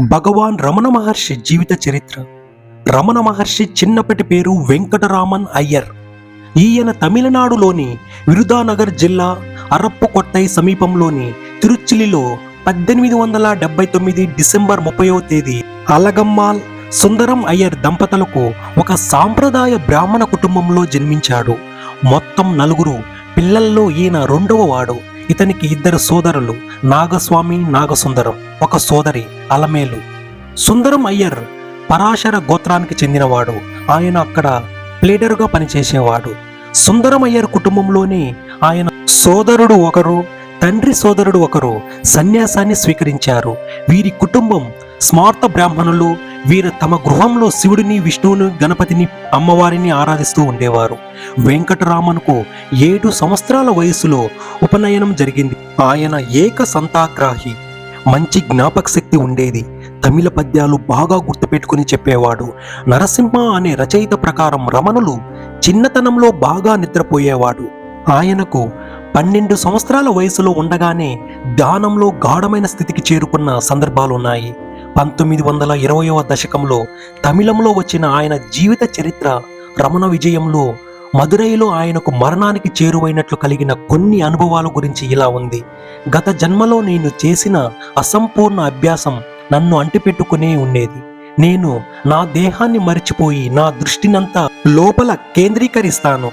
భగవాన్ రమణ మహర్షి జీవిత చరిత్ర. రమణ మహర్షి చిన్నప్పటి పేరు వెంకటరామన్ అయ్యర్. ఈయన తమిళనాడులోని విరుదానగర్ జిల్లా అరప్పుకొట్టై సమీపంలోని తిరుచిలిలో పద్దెనిమిది వందల డెబ్బై తొమ్మిది డిసెంబర్ ముప్పైవ తేదీ అలగమ్మాల్ సుందరం అయ్యర్ దంపతులకు ఒక సాంప్రదాయ బ్రాహ్మణ కుటుంబంలో జన్మించాడు. మొత్తం నలుగురు పిల్లల్లో ఈయన రెండవ వాడు. ఇతనికి ఇద్దరు సోదరులు నాగస్వామి నాగసుందరం. ఒక సోదరి అలమేలు. సుందరం అయ్యర్ పరాశర గోత్రానికి చెందినవాడు. ఆయన అక్కడ ప్లేడరుగా పనిచేసేవాడు. సుందరం అయ్యర్ కుటుంబంలోని ఆయన సోదరుడు ఒకరు తండ్రి సోదరుడు ఒకరు సన్యాసాన్ని స్వీకరించారు. వీరి కుటుంబం స్మార్త బ్రాహ్మణులు వీరు తమ గృహంలో శివుడిని విష్ణువుని గణపతిని అమ్మవారిని ఆరాధిస్తూ ఉండేవారు. వెంకటరామన్కు ఏడు సంవత్సరాల వయసులో ఉపనయనం జరిగింది. ఆయన ఏక సంతాగ్రాహి. మంచి జ్ఞాపక శక్తి ఉండేది. తమిళ పద్యాలు బాగా గుర్తుపెట్టుకుని చెప్పేవాడు. నరసింహ అనే రచయిత ప్రకారం రమణులు చిన్నతనంలో బాగా నిద్రపోయేవాడు. ఆయనకు పన్నెండు సంవత్సరాల వయసులో ఉండగానే ధ్యానంలో గాఢమైన స్థితికి చేరుకున్న సందర్భాలున్నాయి. పంతొమ్మిది వందల ఇరవయవ దశకంలో తమిళంలో వచ్చిన ఆయన జీవిత చరిత్ర రమణ విజయంలో మదురైలో ఆయనకు మరణానికి చేరువైనట్లు కలిగిన కొన్ని అనుభవాల గురించి ఇలా ఉంది. గత జన్మలో నేను చేసిన అసంపూర్ణ అభ్యాసం నన్ను అంటిపెట్టుకునే ఉండేది. నేను నా దేహాన్ని మరిచిపోయి నా దృష్టినంతా లోపల కేంద్రీకరిస్తాను.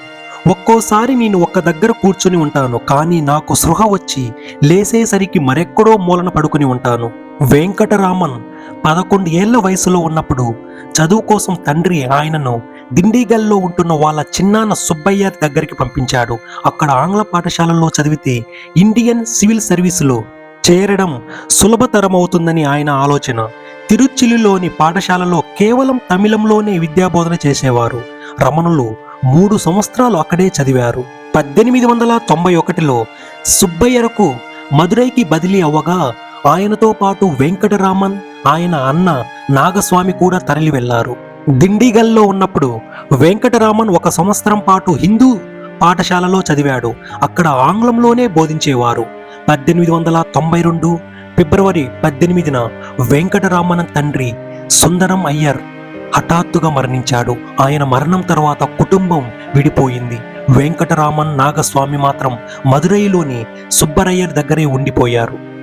ఒక్కోసారి నేను ఒక్క దగ్గర కూర్చుని ఉంటాను కానీ నాకు సృహ వచ్చి లేసేసరికి మరెక్కడో మూలన పడుకుని ఉంటాను. వెంకటరామన్ పదకొండు ఏళ్ళ వయసులో ఉన్నప్పుడు చదువు కోసం తండ్రి ఆయనను దిండిగల్లో ఉంటున్న వాళ్ళ చిన్నాన్న సుబ్బయ్య దగ్గరికి పంపించాడు. అక్కడ ఆంగ్ల పాఠశాలలో చదివితే ఇండియన్ సివిల్ సర్వీసులో చేరడం సులభతరమవుతుందని ఆయన ఆలోచన. తిరుచిలిలోని పాఠశాలలో కేవలం తమిళంలోనే విద్యాబోధన చేసేవారు. రమణులు మూడు సంవత్సరాలు అక్కడే చదివారు. పద్దెనిమిది వందల తొంభై ఒకటిలో సుబ్బయ్యరకు మదురైకి బదిలీ అవ్వగా ఆయనతో పాటు వెంకటరామన్ ఆయన అన్న నాగస్వామి కూడా తరలి వెళ్ళారు. దిండిగల్లో ఉన్నప్పుడు వెంకటరామన్ ఒక సంవత్సరం పాటు హిందూ పాఠశాలలో చదివాడు. అక్కడ ఆంగ్లంలోనే బోధించేవారు. పద్దెనిమిది వందల తొంభై రెండు ఫిబ్రవరి పద్దెనిమిదిన వెంకటరామన్ తండ్రి సుందరం అయ్యర్ హఠాత్తుగా మరణించాడు. ఆయన మరణం తర్వాత కుటుంబం విడిపోయింది. వెంకటరామన్ నాగస్వామి మాత్రం మదురైలోని సుబ్బరయ్యర్ దగ్గరే ఉండిపోయారు.